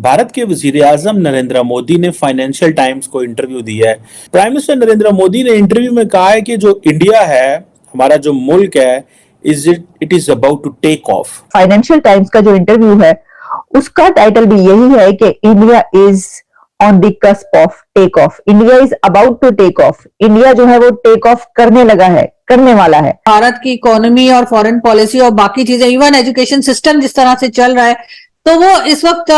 भारत के वज़ीर आज़म नरेंद्र मोदी ने फाइनेंशियल टाइम्स को इंटरव्यू दिया है। प्राइम मिनिस्टर नरेंद्र मोदी ने इंटरव्यू में कहा है कि जो इंडिया है हमारा जो मुल्क है is it it is about to take off Financial Times का जो इंटरव्यू है उसका टाइटल भी यही है कि India is on the cusp of take off India is about to take off India जो है वो टेक ऑफ़ करने लगा है करने वाला है। भारत की इकोनॉमी और फॉरेन पॉलिसी और बाकी चीज़ें इवन एजुकेशन सिस्टम जिस तरह से चल रहा है तो वो इस वक्त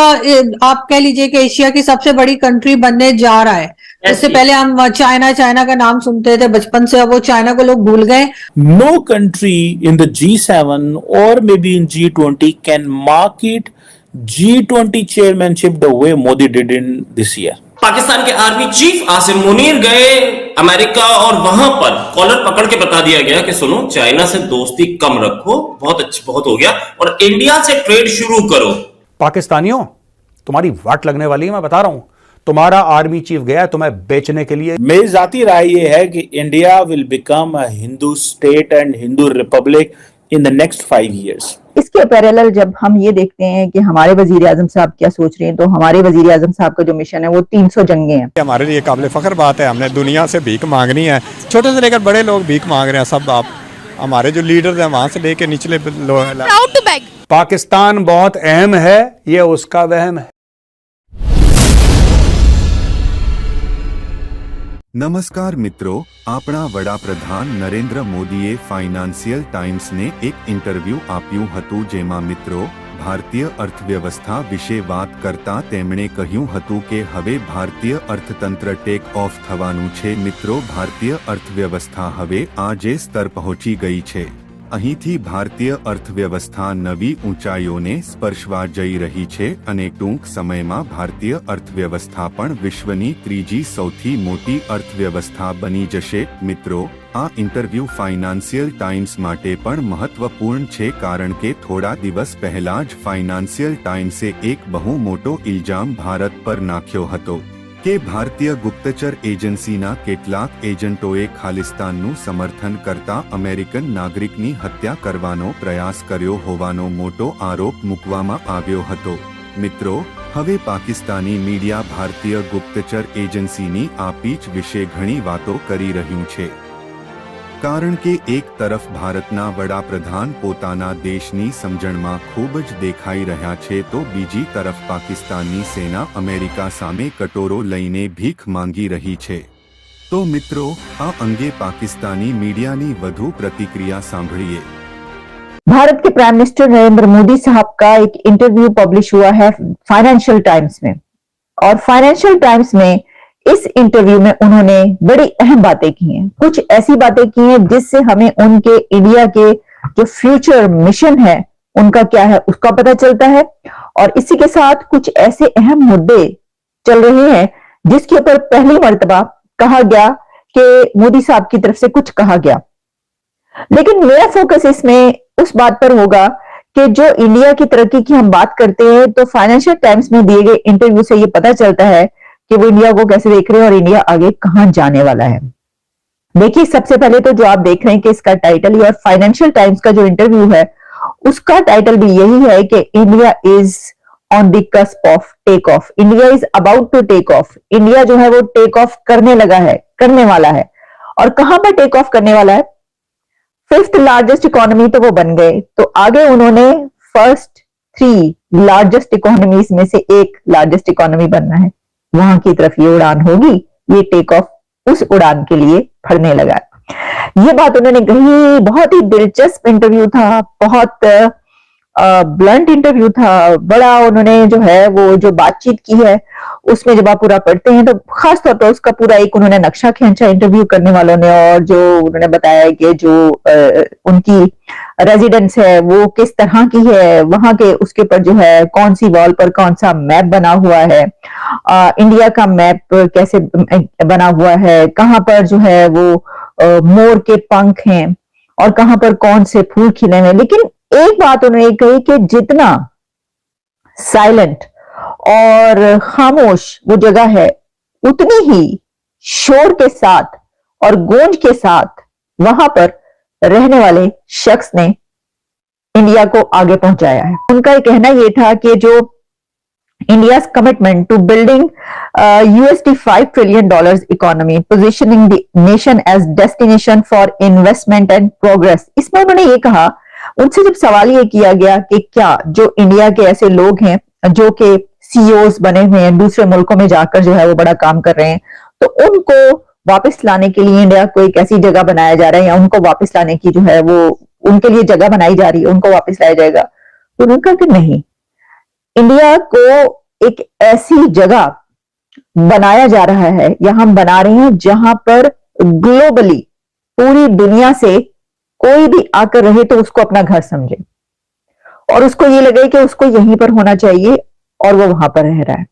आप कह लीजिए कि एशिया की सबसे बड़ी कंट्री बनने जा रहा है। इससे पहले हम चाइना चाइना का नाम सुनते थे बचपन से अब वो चाइना को लोग भूल गए। No country in the G7 or maybe in G20 can market G20 chairmanship the way Modi did in this year. Pakistan के आर्मी चीफ आसिम मुनीर गए अमेरिका और वहाँ पर कॉलर पकड़ के बता दिया गया कि सुनो चाइना से दोस्ती कम रखो बहुत अच्छी बहुत हो गया और इंडिया से ट्रेड शुरू करो। पाकिस्तानियों तुम्हारी वाट लगने वाली है मैं बता रहा हूँ। तुम्हारा आर्मी चीफ गया है तुम्हें बेचने के लिए। मेरी जाती राय यह है कि India will become a Hindu state and Hindu republic in the next five years इसके पैरेलल जब हम ये देखते हैं कि हमारे वज़ीर आज़म साहब क्या सोच रहे हैं तो हमारे वज़ीर आज़म साहब का जो मिशन है वो 300 जंगे हैं। हमारे लिए काबिल फ़ख्र बात है हमने दुनिया से भीख मांगनी है। छोटे से लेकर बड़े लोग भीख मांग रहे हैं सब आप हमारे जो लीडर्स हैं वहाँ से लेकर निचले लोग proud to beg. पाकिस्तान बहुत अहम है ये उसका वहम है નમસ્કાર મિત્રો આપણા વડાપ્રધાન નરેન્દ્ર મોદીએ ફાઇનાન્સિયલ ટાઈમ્સને એક ઇન્ટરવ્યૂ આપ્યું હતું જેમાં મિત્રો ભારતીય અર્થવ્યવસ્થા વિશે વાત કરતા તેમણે કહ્યું હતું કે હવે ભારતીય અર્થતંત્ર ટેક ઓફ થવાનું છે. મિત્રો, ભારતીય અર્થવ્યવસ્થા હવે આ જે સ્તર પહોંચી ગઈ છે. અહીંથી ભારતીય અર્થવ્યવસ્થા નવી ઊંચાઈઓને સ્પર્શવા જઈ રહી છે અને ટૂંક સમયમાં ભારતીય અર્થવ્યવસ્થા પણ વિશ્વની ત્રીજી સૌથી મોટી અર્થવ્યવસ્થા બની જશે. મિત્રો, આ ઇન્ટરવ્યૂ ફાઇનાન્સિયલ ટાઈમ્સ માટે પણ મહત્વપૂર્ણ છે કારણ કે થોડા દિવસ પહેલા જ ફાઇનાન્સિયલ ટાઈમ્સે એક બહુ મોટો ઇલ્જામ ભારત પર નાખ્યો હતો. કે ભારતીય ગુપ્તચર એજન્સીના કેટલાક એજન્ટોએ ખાલિસ્તાનનું સમર્થન કરતા અમેરિકન નાગરિકની હત્યા કરવાનો પ્રયાસ કર્યો હોવાનો મોટો આરોપ મૂકવામાં આવ્યો હતો. મિત્રો, હવે પાકિસ્તાની મીડિયા ભારતીય ગુપ્તચર એજન્સીની આ પીચ વિશે ઘણી વાતો કરી રહ્યું છે. કારણ કે એક તરફ ભારતના વડાપ્રધાન પોતાના દેશની સમજણમાં ખૂબ જ દેખાઈ રહ્યા છે તો બીજી તરફ પાકિસ્તાનની સેના અમેરિકા સામે કટોરો લઈને ભીખ માંગી રહી છે તો મિત્રો આ અંગે પાકિસ્તાની મીડિયાની વધુ પ્રતિક્રિયા સાંભળીએ भारत के प्राइम मिनिस्टर नरेंद्र मोदी साहब का एक इंटरव्यू पब्लिश हुआ है फाइनेंशियल टाइम्स में और फाइनेंशियल टाइम्स में इस इंटरव्यू में उन्होंने बड़ी अहम बातें की हैं। कुछ ऐसी बातें की हैं जिससे हमें उनके इंडिया के जो फ्यूचर मिशन है, उनका क्या है, उसका पता चलता है। और इसी के साथ कुछ ऐसे अहम मुद्दे चल रहे हैं जिसके ऊपर पहली मरतबा कहा गया कि मोदी साहब की तरफ़ से कुछ कहा गया। लेकिन मेरा फोकस इसमें उस बात पर होगा कि जो इंडिया की तरक्की की हम बात करते हैं तो फाइनेंशियल टाइम्स में दिए गए इंटरव्यू से ये पता चलता है कि वो इंडिया को कैसे देख रहे हैं और इंडिया आगे कहाँ जाने वाला है। देखिए, सबसे पहले तो जो आप देख रहे हैं कि इसका टाइटल और फाइनेंशियल टाइम्स का जो इंटरव्यू है, उसका टाइटल भी यही है कि India is on the cusp of take off India is about to take off India जो है वो टेक ऑफ़ करने लगा है, करने वाला है। और कहाँ पर टेक ऑफ़ करने वाला है? फिफ्थ लार्जेस्ट इकोनॉमी तो वो बन गए। तो आगे उन्होंने फ़र्स्ट थ्री लार्जेस्ट इकोनॉमीज में से एक लार्जेस्ट इकोनॉमी बनना है। वहाँ की तरफ़ ये उड़ान होगी, ये टेक ऑफ़ उस उड़ान के लिए फड़ने लगा ये बात उन्होंने कही, बहुत ही दिलचस्प इंटरव्यू था, बहुत ब्लंट इंटरव्यू था, बड़ा उन्होंने जो है वो जो बातचीत की है उसमें जब आप पूरा पढ़ते हैं तो खास तौर पर उसका पूरा एक उन्होंने नक्शा खींचा इंटरव्यू करने वालों ने और जो उन्होंने बताया कि जो अ, उनकी रेजिडेंस है वो किस तरह की है वहाँ के उसके ऊपर जो है कौन सी वॉल पर कौन सा मैप बना हुआ है अ, इंडिया का मैप कैसे बना हुआ है कहाँ पर जो है वो अ, मोर के पंख हैं और कहाँ पर कौन से फूल खिले हैं। लेकिन एक बात उन्होंने कही कि जितना साइलेंट और खामोश वो जगह है, उतनी ही शोर के साथ और गूंज के साथ वहाँ पर रहने वाले शख्स ने इंडिया को आगे पहुँचाया है। उनका कहना यह था कि जो India commitment to building USD five trillion dollar economy positioning nation as destination for investment and progress इसमें उन्होंने ये कहा, उनसे जब सवाल ये किया गया कि क्या जो इंडिया के ऐसे लोग हैं, जो कि सीईओज बने हुए हैं, दूसरे मुल्कों में जाकर जो है वो बड़ा काम कर रहे हैं। तो उनको वापस लाने के लिए इंडिया को एक ऐसी जगह बनाया जा रहा है, या उनको वापस लाने की जो है वो, उनके लिए जगह बनाई जा रही है, उनको वापस लाया जाएगा। तो उन्होंने कहा कि नहीं? इंडिया को एक ऐसी जगह बनाया जा रहा है, या हम बना रहे हैं, जहाँ पर ग्लोबली पूरी दुनिया से कोई भी आकर रहे तो उसको अपना घर समझे। और उसको ये लगे कि उसको यहीं पर होना चाहिए और वो वहाँ पर रह रहा है।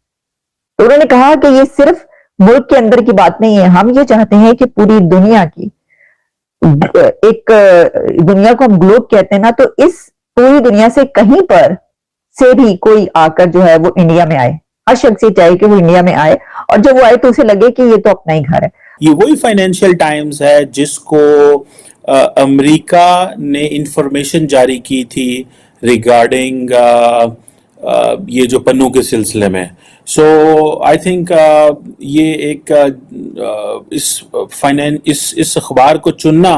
तो उन्होंने कहा कि ये सिर्फ़ मुल्क के अंदर की बात नहीं है। हम ये चाहते हैं कि पूरी दुनिया की, एक दुनिया को हम ग्लोब कहते हैं ना तो इस पूरी दुनिया से कहीं पर से भी कोई आकर जो है वो इंडिया में आए। हर शख्स ये चाहे कि वो इंडिया में आए और जब वो आए तो उसे लगे कि ये तो अपना ही घर है। ये वही फाइनेंशियल टाइम्स है जिसको अमेरिका ने इंफॉर्मेशन जारी की थी रिगार्डिंग ये जो पन्नों के सिलसिले में। सो आई थिंक ये एक अ, इस फाइनेंस इस इस अखबार को चुनना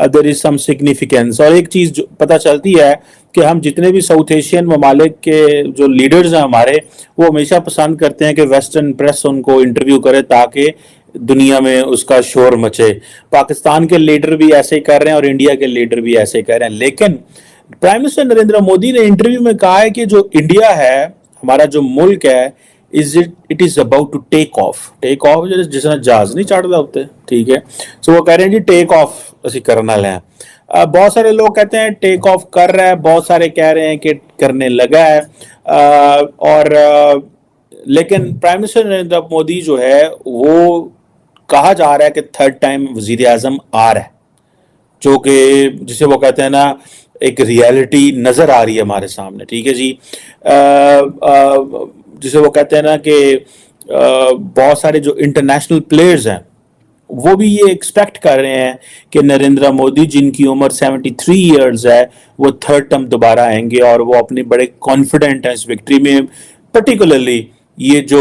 देर इज़ सम सिग्निफिकेंस और एक चीज़ जो पता चलती है कि हम जितने भी साउथ एशियन ममालिक के जो लीडर्स हैं हमारे वो हमेशा पसंद करते हैं कि वेस्टर्न प्रेस उनको इंटरव्यू करे ताकि दुनिया में उसका शोर मचे। पाकिस्तान के लीडर भी ऐसे ही कर रहे हैं और इंडिया के लीडर भी ऐसे ही कर रहे हैं। लेकिन प्राइम मिनिस्टर नरेंद्र मोदी ने इंटरव्यू में कहा है कि जो इंडिया है हमारा जो मुल्क है is it it is about to take off take off जिस जहाज़ नहीं चढ़ता होते ठीक है? सो वो कह रहे हैं जी टेक ऑफ़ असि करने वाले हैं बहुत सारे लोग कहते हैं टेक ऑफ़ कर रहा है। बहुत सारे कह रहे हैं कि करने लगा है। आ, और आ, लेकिन प्राइम मिनिस्टर नरेंद्र मोदी जो है वो कहा जा रहा है कि थर्ड टाइम वज़ीर आज़म आ रहा है। जो कि जिसे वो कहते हैं ना एक रियलिटी नज़र आ रही है हमारे सामने, ठीक है जी? जिसे वो कहते हैं ना कि बहुत सारे जो इंटरनेशनल प्लेयर्स हैं, वो भी ये एक्सपेक्ट कर रहे हैं कि नरेंद्र मोदी, जिनकी उम्र 73 इयर्स है, वो थर्ड टर्म दोबारा आएँगे और वो अपने बड़े कॉन्फिडेंट हैं इस विक्ट्री में। पर्टिकुलरली ये जो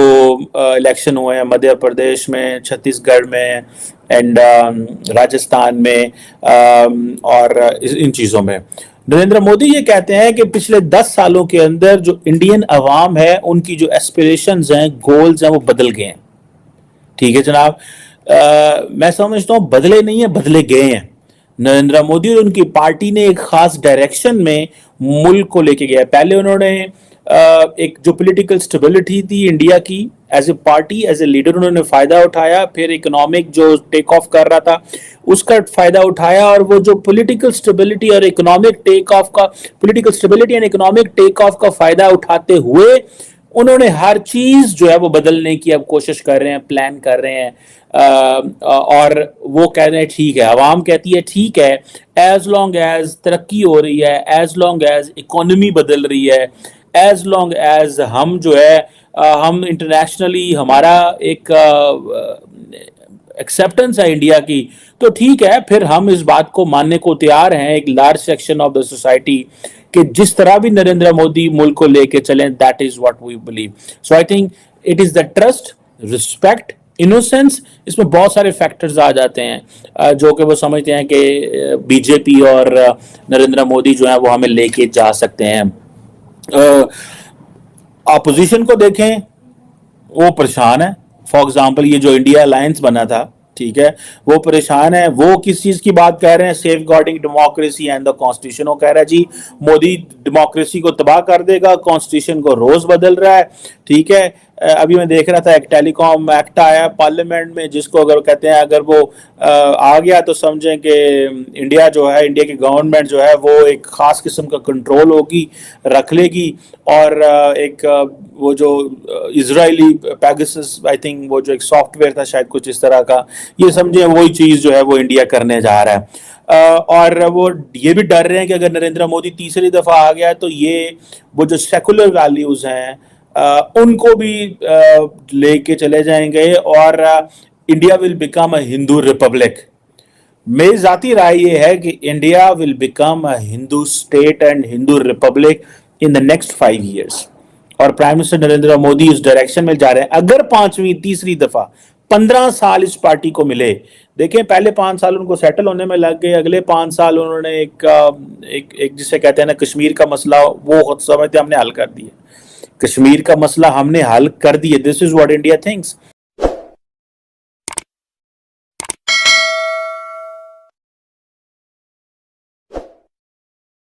इलेक्शन हुए हैं मध्य प्रदेश में, छत्तीसगढ़ में एंड राजस्थान में अम, और इन चीज़ों में। नरेंद्र मोदी ये कहते हैं कि पिछले दस सालों के अंदर जो इंडियन अवाम है उनकी जो एस्पिरेशंस हैं गोल्स हैं वो बदल गए हैं। ठीक है जनाब? मैं समझता हूँ बदले नहीं है बदले गए हैं। नरेंद्र मोदी और उनकी पार्टी ने एक खास डायरेक्शन में मुल्क को लेके गया पहले उन्होंने एक जो पॉलिटिकल स्टेबिलिटी थी इंडिया की as a party as a leader उन्होंने फ़ायदा उठाया, फिर इकोनॉमिक जो टेक ऑफ़ कर रहा था, उसका फ़ायदा उठाया और वो जो पॉलिटिकल स्टेबिलिटी और इकोनॉमिक टेक ऑफ़ का political stability and economic take off का फ़ायदा उठाते हुए उन्होंने हर चीज़ जो है वो बदलने की अब कोशिश कर रहे हैं प्लान कर रहे हैं। आ, और वो कह रहे हैं ठीक है। आवाम कहती है ठीक है एज लॉन्ग एज तरक्की हो रही है एज लॉन्ग एज इकोनमी बदल रही है एज लॉन्ग एज हम जो है हम इंटरनेशनली हमारा एक एक्सेप्टेंस है इंडिया की तो ठीक है, फिर हम इस बात को मानने को तैयार हैं एक large section of the society कि जिस तरह भी नरेंद्र मोदी मुल्क को लेके चलें that is what we believe so I think it is the trust respect innocence इसमें बहुत सारे फैक्टर्स आ जाते हैं। जो कि वो समझते हैं कि बीजेपी और नरेंद्र मोदी जो है वो हमें लेके जा सकते हैं। अपोजिशन को देखें, वो परेशान है। फॉर एग्ज़ाम्पल ये जो इंडिया अलायंस बना था, ठीक है, वो परेशान है। वो किस चीज़ की बात कह रहे हैं? Safeguarding democracy and the constitution वो कह रहा है, जी, मोदी डेमोक्रेसी को तबाह कर देगा कॉन्स्टिट्यूशन को रोज बदल रहा है। ठीक है अभी मैं देख रहा था, एक टेलीकॉम एक्ट आया पार्लियामेंट में, जिसको अगर कहते हैं, अगर वो आ गया तो समझें कि इंडिया जो है, इंडिया की गवर्नमेंट जो है, वो एक खास किस्म का कंट्रोल होगी, रख लेगी, और एक वो जो इसराइली पैगसस आई थिंक वो जो एक सॉफ्टवेयर था, शायद कुछ इस तरह का, ये समझे, वही चीज़ जो है, वो इंडिया करने जा रहा है। और वो, ये भी डर रहे हैं कि अगर नरेंद्र मोदी तीसरी दफ़ा आ गया तो ये, वो जो सेकुलर वैल्यूज़ हैं उनको भी लेके चले जाएँगे और India will become a Hindu republic मेरी जाती राय ये है कि India will become a Hindu state and Hindu republic in the next five years और प्राइम मिनिस्टर नरेंद्र मोदी उस डायरेक्शन में जा रहे हैं। अगर पांचवी तीसरी दफ़ा पंद्रह साल इस पार्टी को मिले देखें पहले पाँच साल उनको सेटल होने में लग गए अगले पाँच साल उन्होंने एक एक, एक जिसे कहते हैं ना कश्मीर का मसला वो समझते हमने हल कर दिया। कश्मीर का मसला हमने हल कर दिया। This is what India thinks